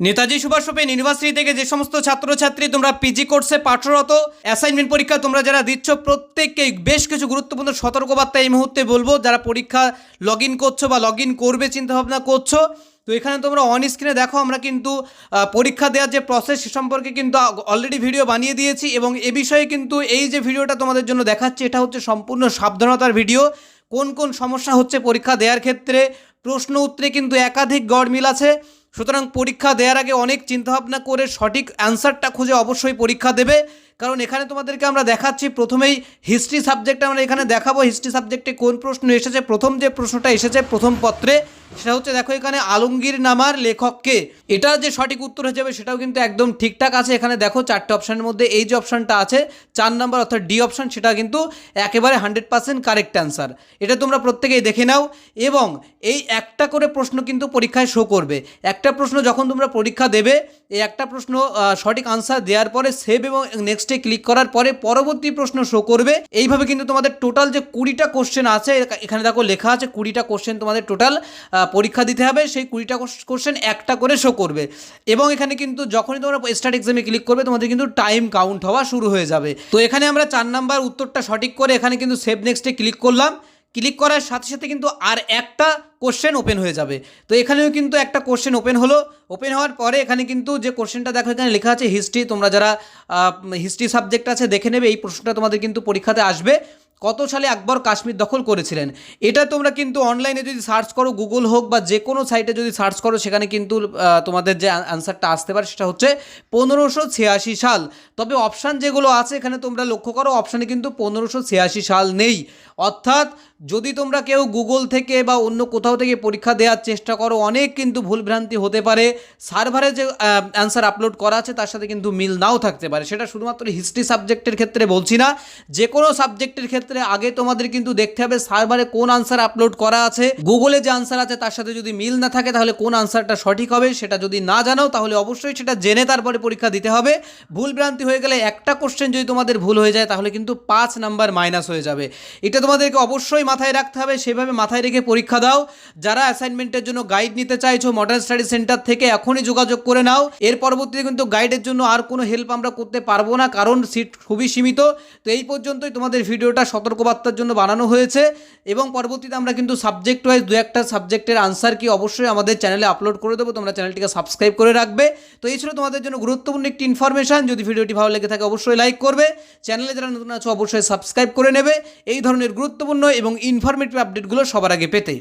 Netaji Subhash open university থেকে যে সমস্ত ছাত্রছাত্রী তোমরা পিজি কোর্সে পাঠরত অ্যাসাইনমেন্ট পরীক্ষা তোমরা যারা দিচ্ছ, প্রত্যেককেই বেশ কিছু গুরুত্বপূর্ণ সতর্কবার্তা এই মুহূর্তে বলব। যারা পরীক্ষা লগ ইন করছ বা লগ ইন করবে, চিন্তাভাবনা করছ, তো এখানে তোমরা অন স্ক্রিনে দেখো, আমরা কিন্তু পরীক্ষা দেওয়ার যে প্রসেস সে সম্পর্কে কিন্তু অলরেডি ভিডিও বানিয়ে দিয়েছি এবং এ বিষয়ে কিন্তু এই যে ভিডিওটা তোমাদের জন্য দেখাচ্ছি, এটা হচ্ছে সম্পূর্ণ সাবধানতার ভিডিও কোন কোন সমস্যা হচ্ছে পরীক্ষা দেওয়ার ক্ষেত্রে, প্রশ্ন উত্তরে কিন্তু একাধিক গড় মিল আছে। সুতরাং পরীক্ষা দেওয়ার আগে অনেক চিন্তাভাবনা করে সঠিক অ্যান্সারটা খুঁজে অবশ্যই পরীক্ষা দেবে। কারণ এখানে তোমাদেরকে আমরা দেখাচ্ছি প্রথমেই হিস্ট্রি সাবজেক্ট আমরা এখানে দেখাবো। হিস্ট্রি সাবজেক্টে কোন প্রশ্ন এসেছে? প্রথম যে প্রশ্নটা এসেছে, প্রথম পত্রে, সেটা হচ্ছে দেখো এখানে আলমগীর নামার লেখককে এটা যে সঠিক উত্তর হয়ে যাবে সেটাও কিন্তু একদম ঠিকঠাক আছে। এখানে দেখো চারটে অপশানের মধ্যে এই যে অপশানটা আছে, চার নাম্বার অর্থাৎ ডি অপশান সেটা কিন্তু একেবারে হান্ড্রেড পার্সেন্ট কারেক্ট অ্যান্সার এটা তোমরা প্রত্যেকেই দেখে নাও এবং এই একটা করে প্রশ্ন কিন্তু পরীক্ষায় শো করবে। একটা প্রশ্ন যখন তোমরা পরীক্ষা দেবে, এই একটা প্রশ্ন সঠিক আনসার দেওয়ার পরে সেভ এবং নেক্সটে ক্লিক করার পরে পরবর্তী প্রশ্ন শো করবে। এইভাবে কিন্তু তোমাদের টোটাল যে কুড়িটা কোশ্চেন আছে এখানে দেখো লেখা আছে কুড়িটা কোশ্চেন তোমাদের টোটাল পরীক্ষা দিতে হবে। সেই কুড়িটা কোশ্চেন একটা করে শো করবে। এবং এখানে কিন্তু যখনই তোমরা স্টার্ট এক্সামে ক্লিক করবে, তোমাদের কিন্তু টাইম কাউন্ট হওয়া শুরু হয়ে যাবে। তো এখানে আমরা চার নাম্বার উত্তরটা সঠিক করে এখানে কিন্তু সেভ নেক্সটে ক্লিক করলাম। ক্লিক করার সাথে সাথে কিন্তু আর একটা কোশ্চেন ওপেন হয়ে যাবে। তো এখানেও কিন্তু একটা কোশ্চেন ওপেন হলো। ওপেন হওয়ার পরে এখানে কিন্তু যে কোশ্চেনটা দেখো, এখানে লেখা আছে হিস্ট্রি তোমরা যারা হিস্ট্রি সাবজেক্ট আছে, দেখে নেবে, এই প্রশ্নটা তোমাদের কিন্তু পরীক্ষাতে আসবে। কত সালে আকবর কাশ্মীর দখল করেছিলেন? এটা তোমরা কিন্তু অনলাইনে যদি সার্চ করো গুগল হোক বা যে কোনো সাইটে যদি সার্চ করো, সেখানে কিন্তু তোমাদের যে অ্যান্সারটা আসতে পারে, সেটা হচ্ছে পনেরোশো ছিয়াশি সাল। তবে অপশান যেগুলো আছে, এখানে তোমরা লক্ষ্য করো অপশানে কিন্তু পনেরোশো ছিয়াশি সাল নেই। অর্থাৎ যদি তোমরা কেউ গুগল থেকে বা অন্য কোথাও থেকে পরীক্ষা দেওয়ার চেষ্টা করো, অনেক কিন্তু ভুলভ্রান্তি হতে পারে। সার্ভারে যে অ্যান্সার আপলোড করা আছে, তার সাথে কিন্তু মিল নাও থাকতে পারে। সেটা শুধুমাত্র হিস্ট্রি সাবজেক্টের ক্ষেত্রে বলছি না। যে কোনো সাবজেক্টের ক্ষেত্রে আগে তোমাদের কিন্তু দেখতে হবে সার্ভারে কোন আনসার আপলোড করা আছে। গুগলে যে আনসার আছে, তার সাথে যদি মিল না থাকে, তাহলে কোন আনসারটা সঠিক হবে, সেটা যদি না জানাও, তাহলে অবশ্যই সেটা জেনে তারপরে পরীক্ষা দিতে হবে। ভুলভ্রান্তি হয়ে গেলে একটা কোশ্চেন যদি তোমাদের ভুল হয়ে যায়, তাহলে কিন্তু পাঁচ নাম্বার মাইনাস হয়ে যাবে। এটা তোমাদেরকে অবশ্যই মাথায় রাখতে হবে, সেভাবে মাথায় রেখে পরীক্ষা দাও। যারা অ্যাসাইনমেন্টের জন্য গাইড নিতে চাইছো মডার্ন স্টাডি সেন্টার থেকে এখনই যোগাযোগ করে নাও। এর পরবর্তীতে কিন্তু গাইডের জন্য আর কোনো হেল্প আমরা করতে পারব না, কারণ সিট খুবই সীমিত। তো এই পর্যন্তই তোমাদের ভিডিওটা সতর্কবার্তার জন্য বানানো হয়েছে। এবং পরবর্তীতে আমরা কিন্তু সাবজেক্ট ওয়াইজ দু একটা সাবজেক্টের আনসার কি অবশ্যই আমাদের চ্যানেলে আপলোড করে দেবো, তোমরা চ্যানেলটিকে সাবস্ক্রাইব করে রাখবে। তো এই ছিল তোমাদের জন্য গুরুত্বপূর্ণ একটি ইনফরমেশন যদি ভিডিওটি ভালো লেগে থাকে, অবশ্যই লাইক করবে। চ্যানেলে যারা নতুন আছো, অবশ্যই সাবস্ক্রাইব করে নেবে। এই ধরনের গুরুত্বপূর্ণ এবং ইনফরমেটিভ আপডেটগুলো সবার আগে পেতে।